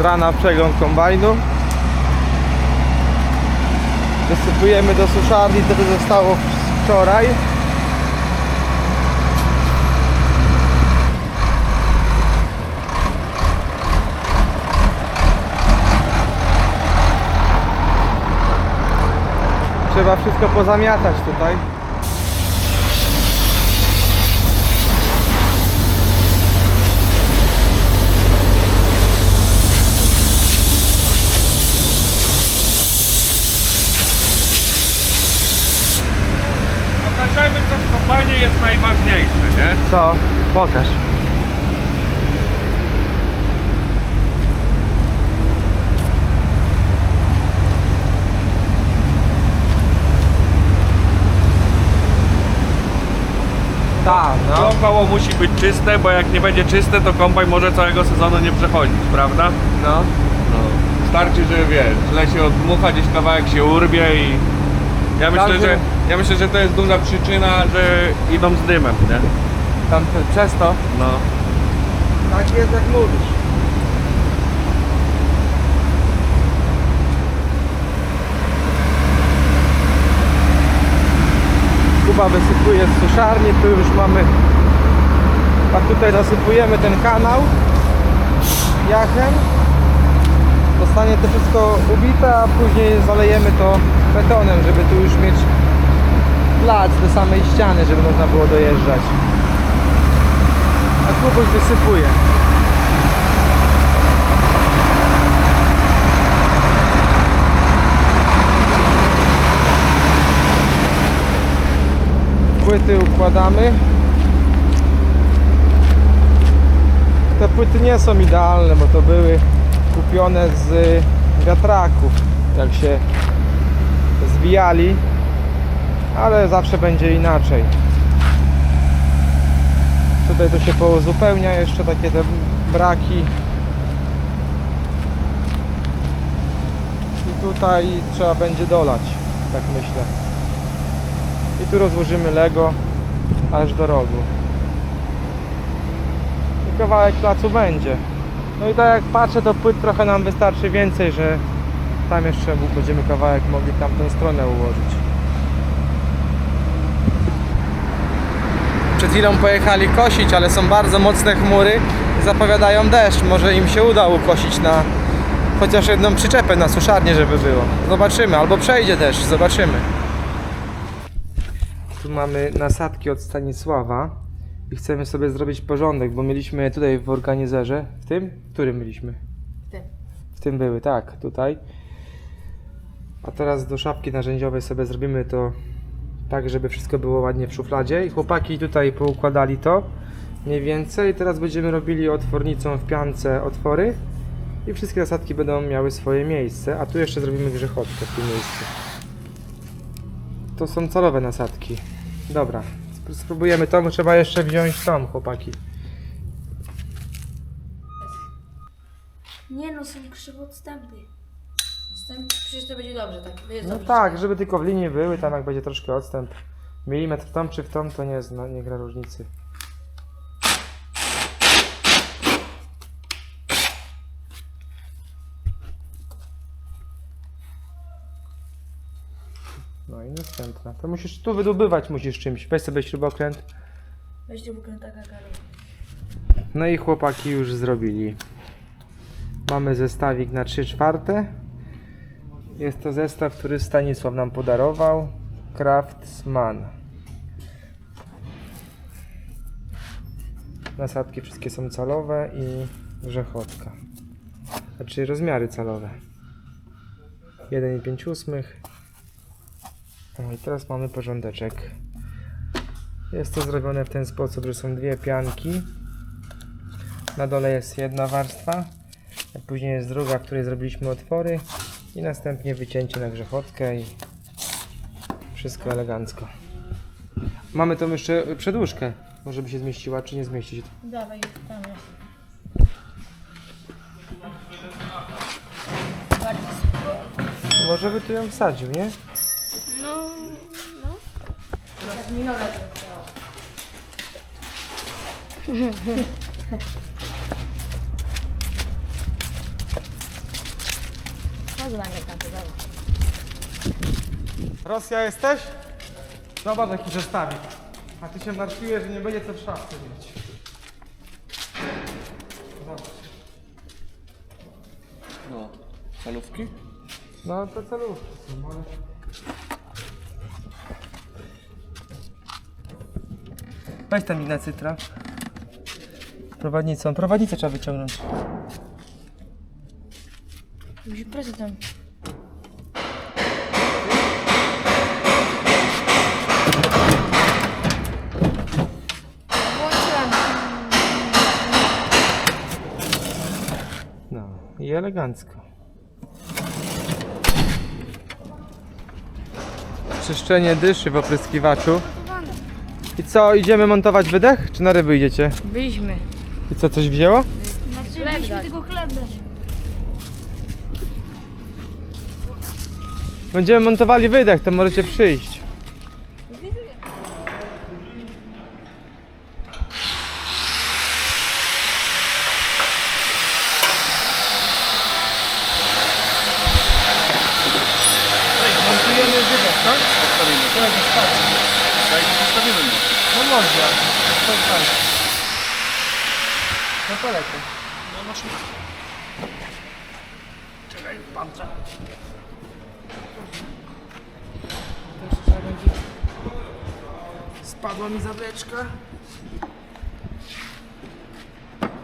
z rana przegląd kombajnu. Wysypujemy do suszarni, to by zostało wczoraj. Trzeba wszystko pozamiatać tutaj. Pokażemy co w kombajnie jest najważniejsze, nie? Co? Pokaż. Tak, no. To koło musi być czyste, bo jak nie będzie czyste, to kombajn może całego sezonu nie przechodzić, prawda? No. No. Starczy, że wiesz, źle się odmucha, gdzieś kawałek się urwie i... Ja myślę, Każdy- że, ja myślę, że to jest duża przyczyna, że idą z dymem, nie? Tam przez to. No. Tak jest jak mówisz. Kuba wysypuje z suszarni, tu już mamy a tutaj nasypujemy ten kanał jachem zostanie to wszystko ubite, a później zalejemy to betonem, żeby tu już mieć plac do samej ściany, żeby można było dojeżdżać. A Kubuś wysypuje. Płyty układamy. Te płyty nie są idealne, bo to były kupione z wiatraków jak się zwijali ale zawsze będzie inaczej. Tutaj to się pouzupełnia jeszcze takie te braki. I tutaj trzeba będzie dolać tak myślę. I tu rozłożymy Lego aż do rogu. I kawałek placu będzie. No i tak jak patrzę to płyt trochę nam wystarczy więcej, że tam jeszcze będziemy kawałek mogli tamtą stronę ułożyć Przed chwilą pojechali kosić, ale są bardzo mocne chmury i zapowiadają deszcz. Może im się uda ukosić na chociaż jedną przyczepę na suszarnię, żeby było. Zobaczymy, albo przejdzie deszcz, zobaczymy. Tu mamy nasadki od Stanisława i chcemy sobie zrobić porządek, bo mieliśmy je tutaj w organizerze. W tym? W którym byliśmy? W tym. W tym były, tak, tutaj. A teraz do szafki narzędziowej sobie zrobimy to tak, żeby wszystko było ładnie w szufladzie. I chłopaki tutaj poukładali to mniej więcej. Teraz będziemy robili otwornicą w piance otwory i wszystkie nasadki będą miały swoje miejsce. A tu jeszcze zrobimy grzechotkę w tym miejscu. To są celowe nasadki. Dobra, sp- spróbujemy to. Trzeba jeszcze wziąć tą, chłopaki. Nie no, są krzywo odstępy. Odstęp, przecież to będzie dobrze, tak? No dobrze. tak, żeby tylko w linii były, tam jak będzie troszkę odstęp. Milimetr w tą czy w tą, to nie, zna, nie gra różnicy. No i następna. To musisz tu wydobywać musisz czymś. Weź sobie śrubokręt. Weźcie bukę taka kara. No i chłopaki już zrobili. Mamy zestawik na 3 czwarte. Jest to zestaw, który Stanisław nam podarował. Craftsman. Nasadki wszystkie są calowe i grzechotka. Znaczy rozmiary calowe. 1,5 No i teraz mamy porządeczek. Jest to zrobione w ten sposób, że są dwie pianki. Na dole jest jedna warstwa, później jest druga, w której zrobiliśmy otwory i następnie wycięcie na grzechotkę i wszystko elegancko. Mamy tą jeszcze przedłużkę. Może by się zmieściła, czy nie zmieści się? Dawaj, tam jest. Może by tu ją wsadził, nie? No, no. Tak mi Oglądaj tam to dobra. Rosja jesteś? Zobacz jaki zestawik. A ty się martwiłeś, że nie będzie co w szafce mieć. Zobacz. No. Salówki? No to celówki są, ale... Weź tam inna cytra. Prowadnicą. Prowadnicę trzeba wyciągnąć. Musi proszę tam. Włączyłam. No i elegancko. Czyszczenie dyszy w opryskiwaczu. I co, idziemy montować wydech? Czy na ryby idziecie? Byliśmy. I co, coś wzięło? Znaczy, byliśmy tylko chleb dać. Będziemy montowali wydech, to możecie przyjść. Montujemy wydech, tak? Tak, no. No można. To tak. No to Spadła mi zawleczka.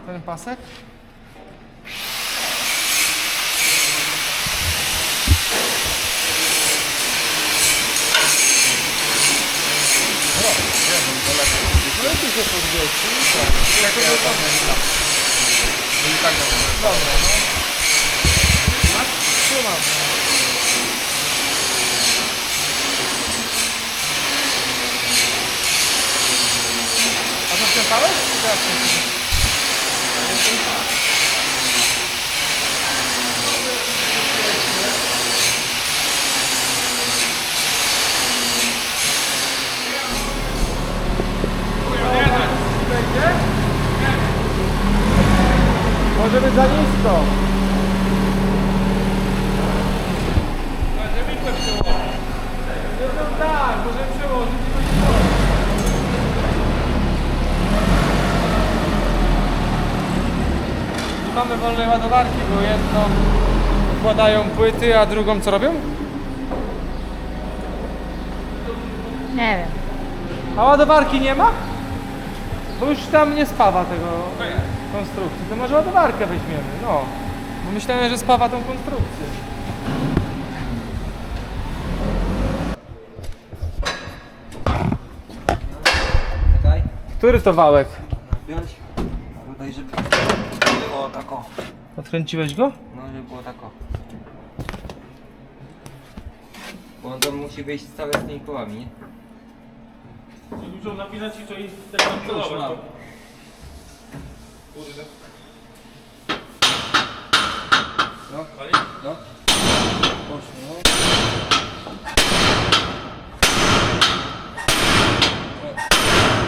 Ten pasek? No tu się podwieci. Tak, to I tak dobrze. Dobra, no. Trzymam. A to wkręcałeś? Czy teraz nie? Będzie? Może być za nisko. No to tak, możemy przełożyć i będzie Wolne ładowarki, bo jedną układają płyty, a drugą co robią? Nie wiem. A ładowarki nie ma? Bo już tam nie spawa tego konstrukcji. To może ładowarkę weźmiemy, no. Bo myślałem, że spawa tą konstrukcję. Który to wałek? wziąć. Tutaj, żeby. Odkręciłeś go? No, żeby było tako. Bo on to musi wyjść całe z tymi kołami, nie? Muszą napisać i to i te kontrolować. Kurde. No, no. Poszło, no.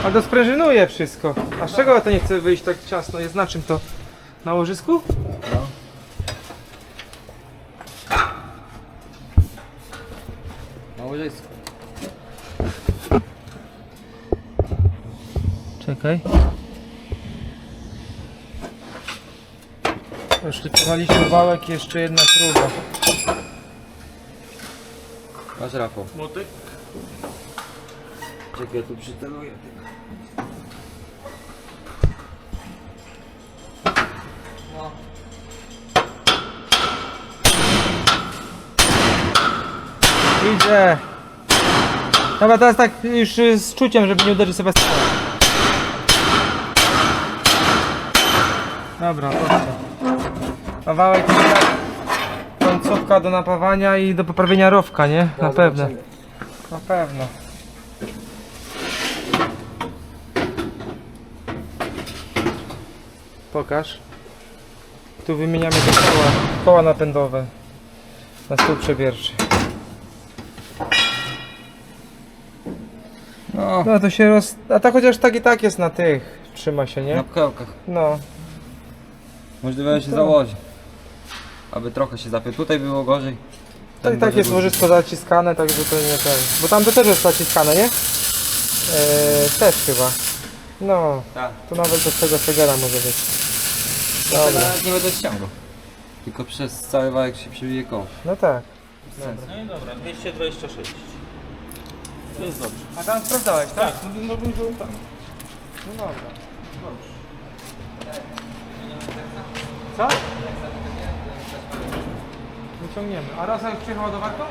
A to sprężynuje wszystko. A z czego to nie chce wyjść tak ciasno? Jest na czym to? Na łożysku? No. Na łożysku. Czekaj. Szlifowaliśmy wałek, jeszcze jedna próba. Masz Rafał. Motyk? Czekaj, ja tu przyteluję. Idzie. Dobra, teraz tak już y, z czuciem, żeby nie uderzyć Sebastiana. Dobra, proszę. A wałek to tak końcówka do napawania i do poprawienia rowka, nie? Na No, pewno. Na pewno. Pokaż. Tu wymieniamy te koła, koła napędowe na stół przewierczy. No, No to się roz... A tak chociaż tak i tak jest na tych. Trzyma się, na nie? pchełkach. No. Możliwe, że się to- założy. aby trochę się zapiął. Tutaj było gorzej. To i tak gorzej jest łożysko zaciskane, także to nie ten. Bo tam to też jest zaciskane, nie? Eee, też chyba. No, Tak. to nawet do tego Segera może być. Dobra. Dobra. Nawet nie będę ściągał. Tylko przez cały wałek się przebije koło. No tak. No i dobra, 226. To jest dobrze. A tam sprawdzałeś, tak? Tak, no, no był tam. No dobra. Co? Wyciągniemy. A raz jak przyjechał ładowarką?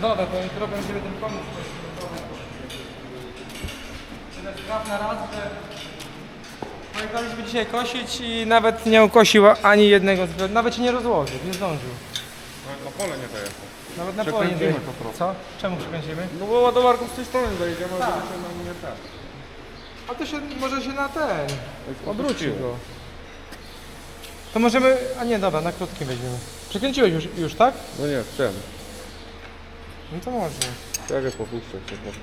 Dobra, to jutro będziemy ten pomysł. Tyle spraw na raz, że pojechaliśmy dzisiaj kosić i nawet nie ukosił ani jednego z nawet się nie rozłożył, nie zdążył. Na pole nie dojechał. Nawet na pole nie Przekręcimy po prostu. Co? Czemu przekręcimy? No bo ładowarką z tej strony zajedziemy, Tak. żeby się nam nie tak. A to się może się na ten. Obrócił go. To możemy. A nie, dobra, na krótkim weźmiemy. Przekręciłeś już, już tak? No nie, chcę. No to można. Jak popuszczę się trochę.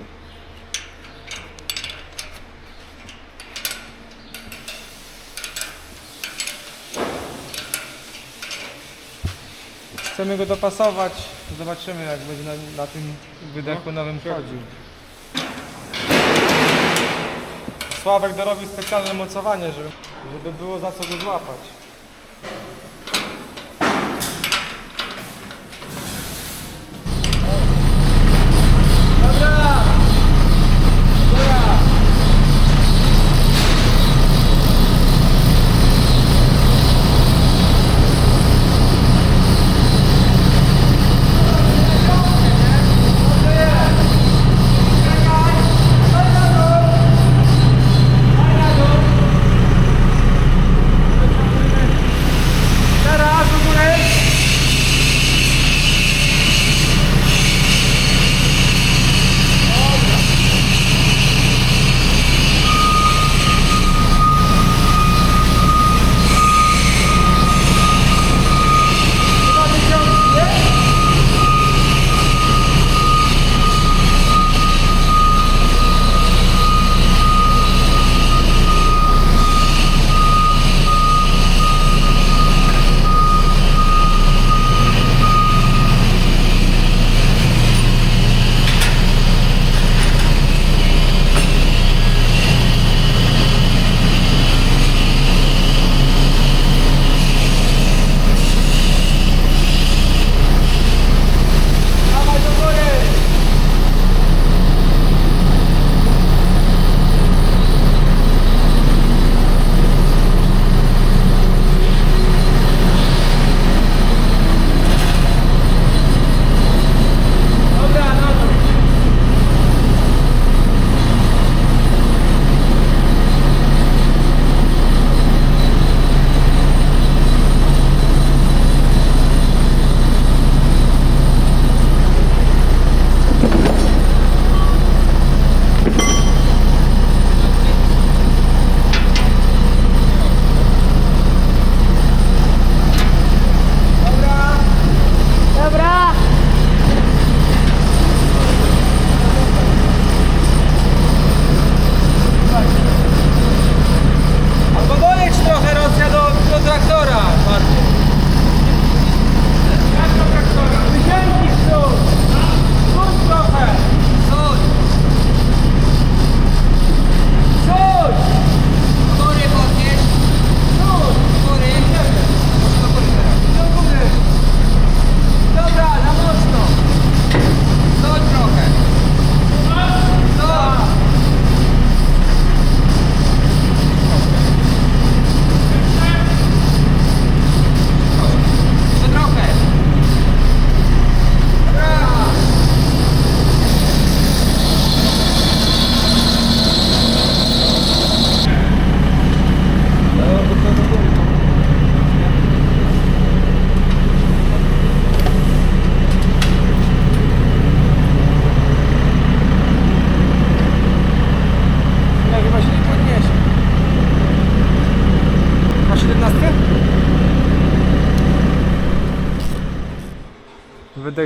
Chcemy go dopasować. Zobaczymy jak będzie na, na tym wydechu nowym chodził. Sławek dorobił specjalne mocowanie, żeby, żeby było za co go złapać.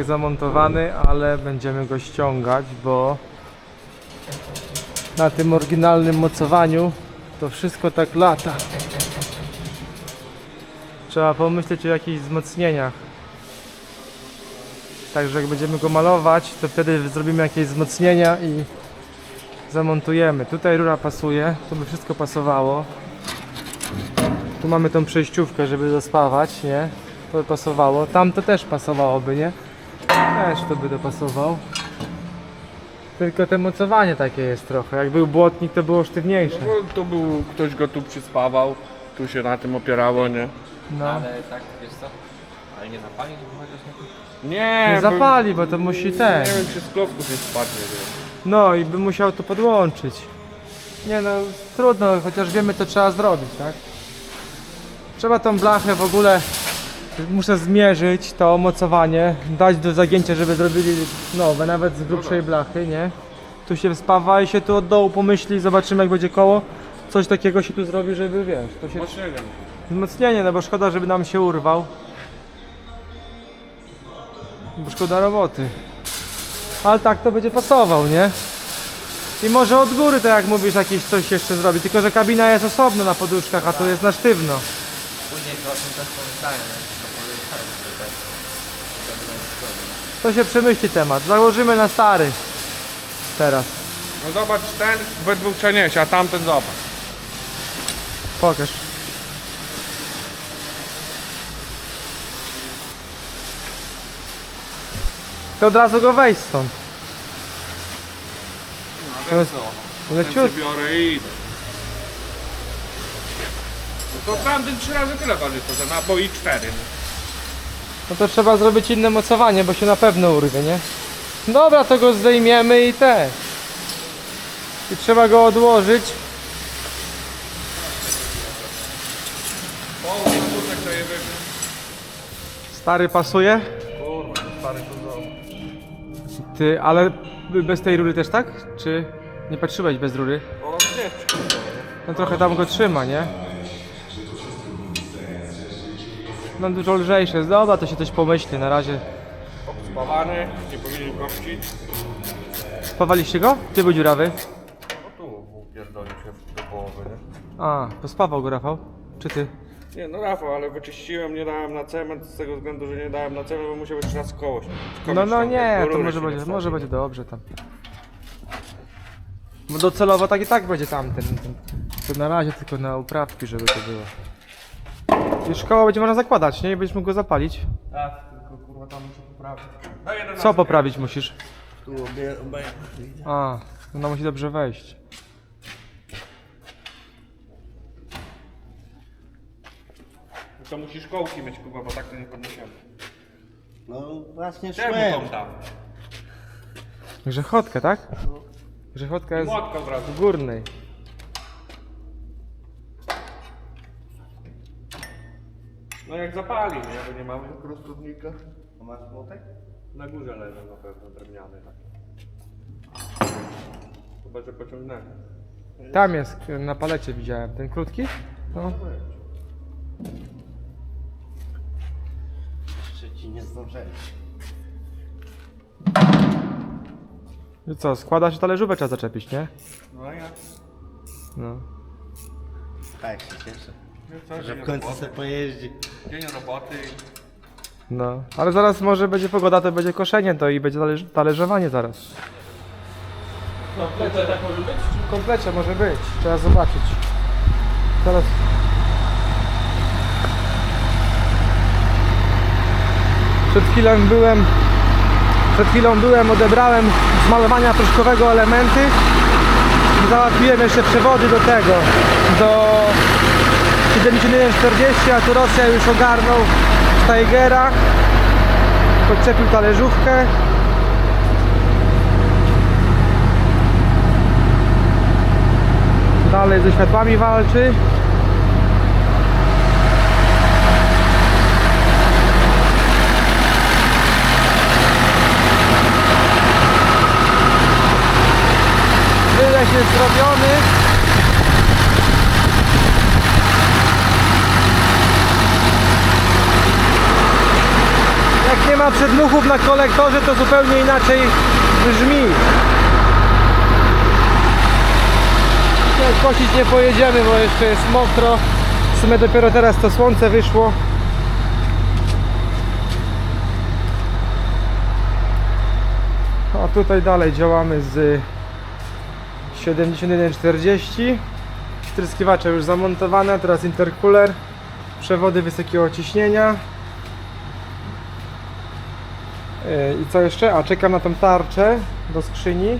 Zamontowany, ale będziemy go ściągać, bo na tym oryginalnym mocowaniu to wszystko tak lata. Trzeba pomyśleć o jakichś wzmocnieniach. Także jak będziemy go malować, to wtedy zrobimy jakieś wzmocnienia i zamontujemy. Tutaj rura pasuje, to by wszystko pasowało. Tu mamy tą przejściówkę, żeby dospawać, nie? To by pasowało. Tam to też pasowałoby, nie? Też to by dopasował. Tylko te mocowanie takie jest trochę. Jak był błotnik, to było sztywniejsze. No, bo tu był, ktoś go tu przyspawał, tu się na tym opierało, nie? No. Ale tak, wiesz co? Ale nie zapalić chociaż na tym? Nie, Nie bo- zapali, bo to musi ten. Nie wiem, czy z klocków nie spadnie, wiesz. No i by musiał to podłączyć. Nie no, trudno, chociaż wiemy co trzeba zrobić, tak? Trzeba tą blachę w ogóle, muszę zmierzyć to mocowanie, dać do zagięcia, żeby zrobili nowe, nawet z grubszej blachy, nie? Tu się wspawa i się tu od dołu pomyśli, zobaczymy jak będzie koło. Coś takiego się tu zrobi, żeby wiesz, to się Mocnienie. Wzmocnienie, no bo szkoda, żeby nam się urwał. Bo szkoda roboty. Ale tak to będzie pasował, nie? I może od góry, tak jak mówisz, jakieś coś jeszcze zrobi. Tylko, że kabina jest osobno na poduszkach, a to jest na sztywno. Później to o tym też pomyślałem, że tak. To będzie zrobić. To się przemyśli temat. Założymy na stary. Teraz. No zobacz, ten we dwóch przeniesie, a tamten zobacz. Pokaż. To od razu go wejść stąd. No ale co? Leciut. biorę i idę. No to tamten trzy razy tyle waży, to ten, albo i cztery. No to trzeba zrobić inne mocowanie, bo się na pewno urwie, nie? Dobra, to go zdejmiemy i te. I trzeba go odłożyć. Stary pasuje? Kurwa, stary to. Ty, ale bez tej rury też tak? Czy nie patrzyłeś bez rury? No trochę tam go trzyma, nie? No dużo lżejsze. Dobra, to się coś pomyśli. Na razie Spawany, nie powinien gościć. spawaliście go? Gdzie był dziurawy? No tu pierdolił się do połowy, nie? A, to spawał go Rafał? Czy ty? Nie, no Rafał, ale wyczyściłem, nie dałem na cement z tego względu, że nie dałem na cement, bo musiał jeszcze raz koło się- No no nie, to może będzie, może będzie dobrze tam. Bo docelowo tak i tak będzie tamten. ten- To na razie tylko na uprawki, żeby to było. Już koło będzie można zakładać, nie? I będziesz mógł go zapalić. Tak, tylko kurwa tam muszę poprawić. No jeden Co poprawić musisz? Tu obie, obie. A, no musi dobrze wejść. To musisz kołki mieć kurwa, bo tak to nie podniesiemy. No właśnie Czemu szłem. tą tam? Grzechotka, tak? Grzechotka jest Młotka od razu. w górnej. No jak zapali, nie? Bo nie mamy prostownika. A masz młotek? Na górze leżą na pewno drewniane takie. Chyba, że pociągnęli. Tam jest, na palecie widziałem. Ten krótki? No. Jeszcze ci nie zdążyli. I co, składa się talerzówę trzeba zaczepić, nie? No ja. No. Tak się cieszę. Co, Że dzień w końcu roboty. se pojeździ. Dzień roboty. No. Ale zaraz może będzie pogoda, to będzie koszenie to i będzie talerz talerzowanie zaraz. No, komplecie tak może być? W komplecie może być. Trzeba zobaczyć. Teraz. Przed chwilą byłem. Przed chwilą byłem, odebrałem z malowania proszkowego elementy i załatwiłem jeszcze przewody do tego. Do 7140, a tu Rosja już ogarnął Steigera. Podczepił talerzówkę. Dalej ze światłami walczy. Wyleś jest zrobiony. ma przedmuchów na kolektorze, to zupełnie inaczej brzmi. No, kosić nie pojedziemy, bo jeszcze jest mokro. W sumie dopiero teraz to słońce wyszło. A tutaj dalej działamy z 7140. Wtryskiwacze już zamontowane, teraz intercooler, przewody wysokiego ciśnienia. Yy, I co jeszcze? A czekam na tą tarczę do skrzyni. Yy,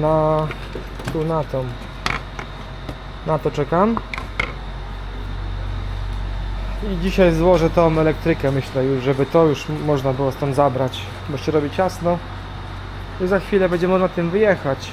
Na tu na tą. Na to czekam. I dzisiaj złożę tą elektrykę, myślę już, żeby to już można było stąd zabrać, bo się robi ciasno. I za chwilę będzie można tym wyjechać.